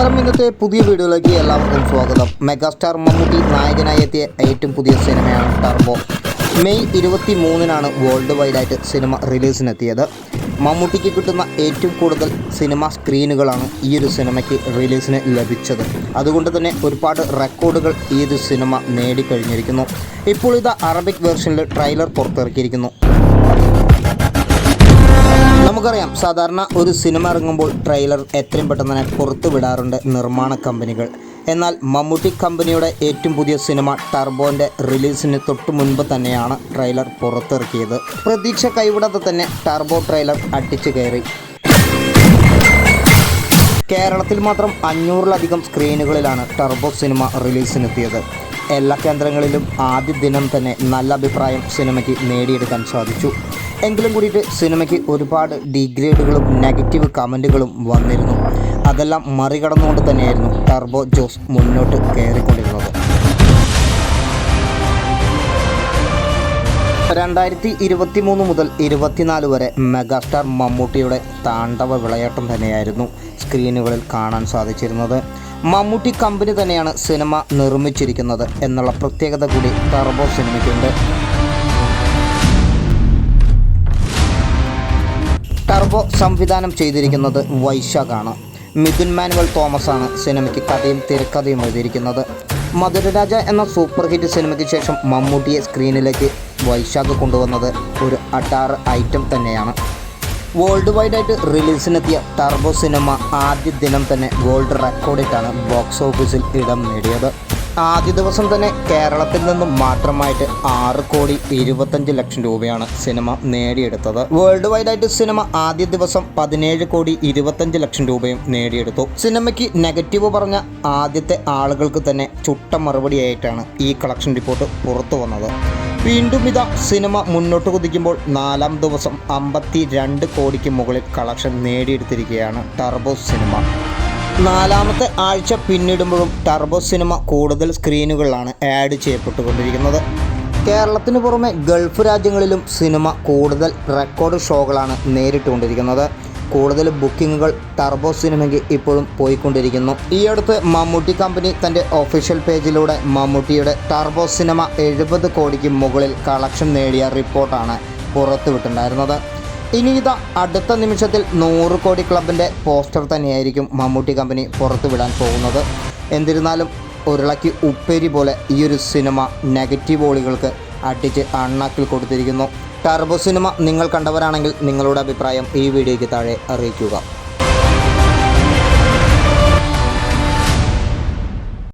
നമസ്കാരം. ഇന്നത്തെ പുതിയ വീഡിയോയിലേക്ക് എല്ലാവർക്കും സ്വാഗതം. മെഗാസ്റ്റാർ മമ്മൂട്ടി നായകനായി എത്തിയ ഏറ്റവും പുതിയ സിനിമയാണ് ടർബോ. മെയ് ഇരുപത്തി മൂന്നിനാണ് വേൾഡ് വൈഡായിട്ട് സിനിമ റിലീസിനെത്തിയത്. മമ്മൂട്ടിക്ക് കിട്ടുന്ന ഏറ്റവും കൂടുതൽ സിനിമ സ്ക്രീനുകളാണ് ഈ ഒരു സിനിമയ്ക്ക് റിലീസിന് ലഭിച്ചത്. അതുകൊണ്ട് തന്നെ ഒരുപാട് റെക്കോർഡുകൾ ഈ ഒരു സിനിമ നേടിക്കഴിഞ്ഞിരിക്കുന്നു. ഇപ്പോൾ ഇത് അറബിക് വേർഷനിൽ ട്രെയിലർ പുറത്തിറക്കിയിരിക്കുന്നു. നമുക്കറിയാം സാധാരണ ഒരു സിനിമ ഇറങ്ങുമ്പോൾ ട്രെയിലർ എത്രയും പെട്ടെന്ന് തന്നെ പുറത്തു വിടാറുണ്ട് നിർമ്മാണ കമ്പനികൾ. എന്നാൽ മമ്മൂട്ടി കമ്പനിയുടെ ഏറ്റവും പുതിയ സിനിമ ടർബോന്റെ റിലീസിന് തൊട്ടു മുൻപ് തന്നെയാണ് ട്രെയിലർ പുറത്തിറക്കിയത്. പ്രതീക്ഷ കൈവിടാതെ തന്നെ ടർബോ ട്രെയിലർ അടിച്ചു കയറി. കേരളത്തിൽ മാത്രം അഞ്ഞൂറിലധികം സ്ക്രീനുകളിലാണ് ടർബോ സിനിമ റിലീസിനെത്തിയത്. എല്ലാ കേന്ദ്രങ്ങളിലും ആദ്യ ദിനം തന്നെ നല്ല അഭിപ്രായം സിനിമയ്ക്ക് നേടിയെടുക്കാൻ സാധിച്ചു. എങ്കിലും കൂടിയിട്ട് സിനിമയ്ക്ക് ഒരുപാട് ഡിഗ്രേഡുകളും നെഗറ്റീവ് കമന്റുകളും വന്നിരുന്നു. അതെല്ലാം മറികടന്നുകൊണ്ട് തന്നെയായിരുന്നു ടർബോ ജോസ് മുന്നോട്ട് കയറിക്കൊണ്ടിരുന്നത്. രണ്ടായിരത്തി ഇരുപത്തി മൂന്ന് മുതൽ ഇരുപത്തിനാല് വരെ മെഗാസ്റ്റാർ മമ്മൂട്ടിയുടെ താണ്ഡവ വിളയാട്ടം തന്നെയായിരുന്നു സ്ക്രീനുകളിൽ കാണാൻ സാധിച്ചിരുന്നത്. മമ്മൂട്ടി കമ്പനി തന്നെയാണ് സിനിമ നിർമ്മിച്ചിരിക്കുന്നത് എന്നുള്ള പ്രത്യേകത കൂടി ടർബോ സിനിമയ്ക്കുണ്ട്. ടർബോ സംവിധാനം ചെയ്തിരിക്കുന്നത് വൈശാഖാണ്. മിഥുൻ മാനുവൽ തോമസ് ആണ് സിനിമയ്ക്ക് കഥയും തിരക്കഥയും എഴുതിയിരിക്കുന്നത്. മധുരരാജ എന്ന സൂപ്പർ ഹിറ്റ് സിനിമയ്ക്ക് ശേഷം മമ്മൂട്ടിയെ സ്ക്രീനിലേക്ക് വൈശാഖ് കൊണ്ടുവന്നത് ഒരു അട്ടാറ് ഐറ്റം തന്നെയാണ്. വേൾഡ് വൈഡായിട്ട് റിലീസിനെത്തിയ ടർബോ സിനിമ ആദ്യ ദിനം തന്നെ വേൾഡ് റെക്കോർഡിട്ടാണ് ബോക്സ് ഓഫീസിൽ ഇടം നേടിയത്. ആദ്യ ദിവസം തന്നെ കേരളത്തിൽ നിന്നും മാത്രമായിട്ട് ആറ് കോടി ഇരുപത്തഞ്ച് ലക്ഷം രൂപയാണ് സിനിമ നേടിയെടുത്തത്. വേൾഡ് വൈഡ് ആയിട്ട് സിനിമ ആദ്യ ദിവസം പതിനേഴ് കോടി ഇരുപത്തഞ്ച് ലക്ഷം രൂപയും നേടിയെടുത്തു. സിനിമയ്ക്ക് നെഗറ്റീവ് പറഞ്ഞ ആദ്യത്തെ ആളുകൾക്ക് തന്നെ ചുട്ട മറുപടിയായിട്ടാണ് ഈ കളക്ഷൻ റിപ്പോർട്ട് പുറത്തു വന്നത്. വീണ്ടും ഇതാ സിനിമ മുന്നോട്ട് കുതിക്കുമ്പോൾ നാലാം ദിവസം അമ്പത്തി രണ്ട് കോടിക്ക് മുകളിൽ കളക്ഷൻ നേടിയെടുത്തിരിക്കുകയാണ് ടർബോ സിനിമ. നാലാമത്തെ ആഴ്ച പിന്നിടുമ്പോഴും ടർബോ സിനിമ കൂടുതൽ സ്ക്രീനുകളിലാണ് ആഡ് ചെയ്യപ്പെട്ടുകൊണ്ടിരിക്കുന്നത്. കേരളത്തിന് പുറമെ ഗൾഫ് രാജ്യങ്ങളിലും സിനിമ കൂടുതൽ റെക്കോർഡ് ഷോകളാണ് നേരിട്ടുകൊണ്ടിരിക്കുന്നത്. കൂടുതൽ ബുക്കിങ്ങുകൾ ടർബോ സിനിമയ്ക്ക് ഇപ്പോഴും പോയിക്കൊണ്ടിരിക്കുന്നു. ഈ അടുത്ത് മമ്മൂട്ടി കമ്പനി തന്റെ ഒഫീഷ്യൽ പേജിലൂടെ മമ്മൂട്ടിയുടെ ടർബോ സിനിമ എഴുപത് കോടിക്ക് മുകളിൽ കളക്ഷൻ നേടിയ റിപ്പോർട്ടാണ് പുറത്തുവിട്ടുണ്ടായിരുന്നത് ഇനി ഇതാ അടുത്ത നിമിഷത്തിൽ നൂറ് കോടി ക്ലബിന്റെ പോസ്റ്റർ തന്നെയായിരിക്കും മമ്മൂട്ടി കമ്പനി പുറത്തുവിടാൻ പോകുന്നത്. എന്നിരുന്നാലും ഉരുളയ്ക്ക് ഉപ്പേരി പോലെ ഈ ഒരു സിനിമ നെഗറ്റീവ് ഓളികൾക്ക് അടിച്ച് അണ്ണാക്കിൽ കൊടുത്തിരിക്കുന്നു. ടർബോ സിനിമ നിങ്ങൾ കണ്ടവരാണെങ്കിൽ നിങ്ങളുടെ അഭിപ്രായം ഈ വീഡിയോയ്ക്ക് താഴെ അറിയിക്കുക.